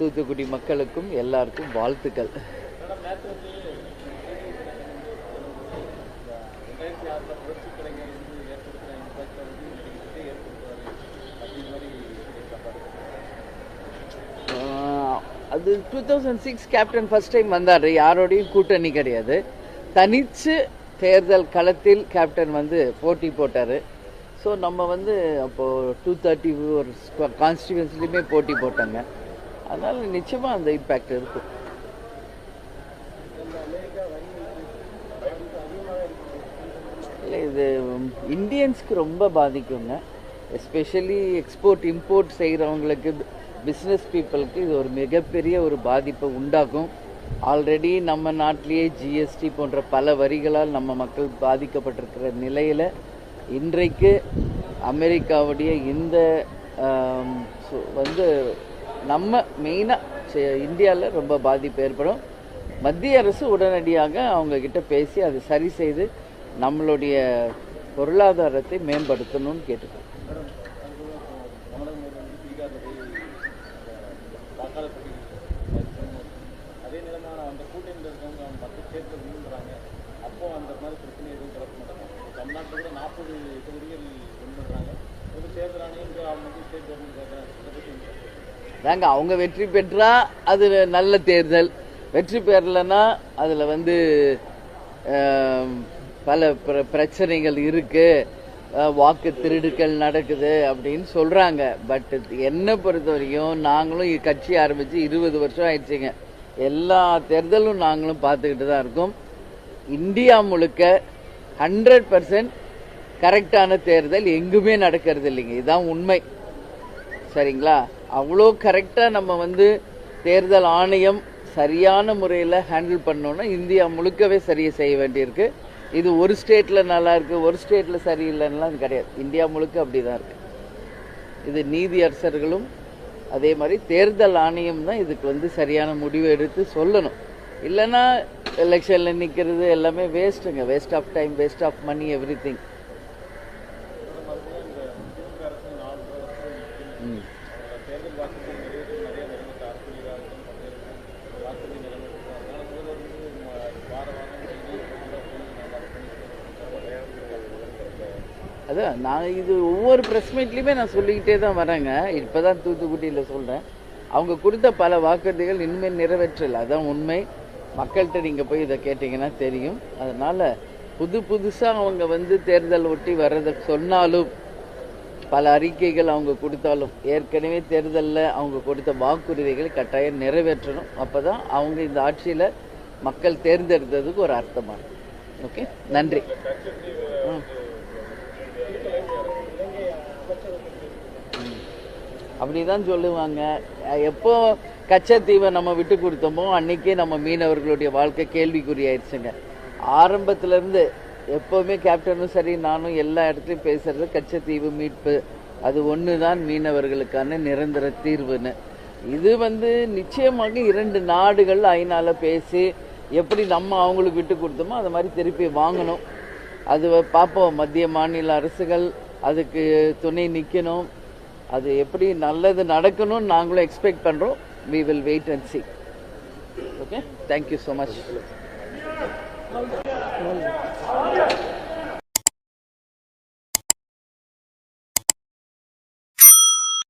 தூத்துக்குடி மக்களுக்கும் எல்லாருக்கும் வாழ்த்துக்கள். ஆஹ், அது two thousand six captain first time வந்தார். யாரோடையும் கூட்டணி கிடையாது. தனிச்சு தேர்தல் களத்தில் கேப்டன் வந்து போட்டி போட்டார். ஸோ நம்ம வந்து அப்போது டூ தேர்ட்டி ஒரு கான்ஸ்டியூன்சிலையுமே போட்டி போட்டாங்க. அதனால் நிச்சயமாக அந்த இம்பேக்ட் இருக்கும். இல்லை இது இந்தியன்ஸ்க்கு ரொம்ப பாதிக்குங்க. எஸ்பெஷலி எக்ஸ்போர்ட் இம்போர்ட் செய்கிறவங்களுக்கு பிஸ்னஸ் பீப்புளுக்கு இது ஒரு மிகப்பெரிய ஒரு பாதிப்பை உண்டாக்கும். ஆல்ரெடி நம்ம நாட்டிலேயே ஜிஎஸ்டி போன்ற பல வரிகளால் நம்ம மக்கள் பாதிக்கப்பட்டிருக்கிற நிலையில் இன்றைக்கு அமெரிக்காவுடைய இந்த சு- வந்து நம்ம மெயினாக இந்தியாவில் ரொம்ப பாதிப்பு ஏற்படும். மத்திய அரசு உடனடியாக அவங்கக்கிட்ட பேசி அதை சரி செய்து நம்மளுடைய பொருளாதாரத்தை மேம்படுத்தணும்னு கேட்டுக்கிறோம் நாற்பது தொகுதிகள் அவங்க ஸ்டேட் கவர்மெண்ட் கேட்குறாங்க தாங்க அவங்க வெற்றி பெற்றா அது நல்ல தேர்தல். வெற்றி பெறலைன்னா அதில் வந்து பல பிர- பிரச்சனைகள் இருக்கு. வாக்கு திருடுக்கள் நடக்குது அப்படின்னு சொல்றாங்க. பட் என்னை பொறுத்த வரைக்கும் நாங்களும் கட்சி ஆரம்பிச்சு இருபது வருஷம் ஆயிடுச்சுங்க. எல்லா தேர்தலும் நாங்களும் பார்த்துக்கிட்டு தான் இருக்கோம். இந்தியா முழுக்க ஹண்ட்ரட் பர்சன்ட் கரெக்டான தேர்தல் எங்குமே நடக்கிறது இல்லைங்க. இதுதான் உண்மை. சரிங்களா? அவ்வளோ கரெக்டாக நம்ம வந்து தேர்தல் ஆணையம் சரியான முறையில் ஹேண்டில் பண்ணோன்னா இந்தியா முழுக்கவே சரியை செய்ய வேண்டியிருக்கு. இது ஒரு ஸ்டேட்டில் நல்லா இருக்கு ஒரு ஸ்டேட்டில் சரியில்லைன்னுலாம் கிடையாது. இந்தியா முழுக்க அப்படி தான் இருக்கு. இது நீதி அரசர்களும் அதே மாதிரி தேர்தல் ஆணையம் தான் இதுக்கு வந்து சரியான முடிவு எடுத்து சொல்லணும். இல்லைன்னா எலெக்ஷனில் நிற்கிறது எல்லாமே வேஸ்ட்டுங்க waste of time waste of money everything hmm. அதான் நான் இது ஒவ்வொரு ப்ரெஸ் மீட்லேயுமே நான் சொல்லிக்கிட்டே தான் வரேங்க. இப்போ தான் தூத்துக்குடியில் சொல்கிறேன் அவங்க கொடுத்த பல வாக்குறுதிகள் இனிமேல் நிறைவேற்றல. அதான் உண்மை. மக்கள்கிட்ட நீங்கள் போய் இதை கேட்டிங்கன்னா தெரியும். அதனால் புது புதுசாக அவங்க வந்து தேர்தல் ஒட்டி வர்றதை சொன்னாலும் பல அறிக்கைகள் அவங்க கொடுத்தாலும் ஏற்கனவே தேர்தலில் அவங்க கொடுத்த வாக்குறுதிகளை கட்டாயம் நிறைவேற்றணும். அப்போ தான் அவங்க இந்த ஆட்சியில் மக்கள் தேர்ந்தெடுத்ததுக்கு ஒரு அர்த்தமாக இருக்கும். ஓகே? நன்றி. அப்படி அப்படிதான் சொல்லுவாங்க. எப்போ கச்சத்தீவை நம்ம விட்டு கொடுத்தோமோ அன்னைக்கே நம்ம மீனவர்களுடைய வாழ்க்கை கேள்விக்குறி ஆயிடுச்சுங்க ஆரம்பத்துல இருந்து எப்போவுமே கேப்டனும் சரி நானும் எல்லா இடத்துலையும் பேசுறது கச்சத்தீவு மீட்பு. அது ஒன்று தான் மீனவர்களுக்கான நிரந்தர தீர்வுன்னு. இது வந்து நிச்சயமாக இரண்டு நாடுகள் ஐநால பேசி எப்படி நம்ம அவங்களுக்கு விட்டு கொடுத்தோமோ அது மாதிரி திருப்பி வாங்கணும். அது பார்ப்போம். மத்திய மாநில அரசுகள் அதுக்கு துணை நிற்கணும் அது எப்படி நல்லது நடக்கணும்னு நாங்களும் எக்ஸ்பெக்ட் பண்ணுறோம் we will wait and see okay thank you so much 可以。可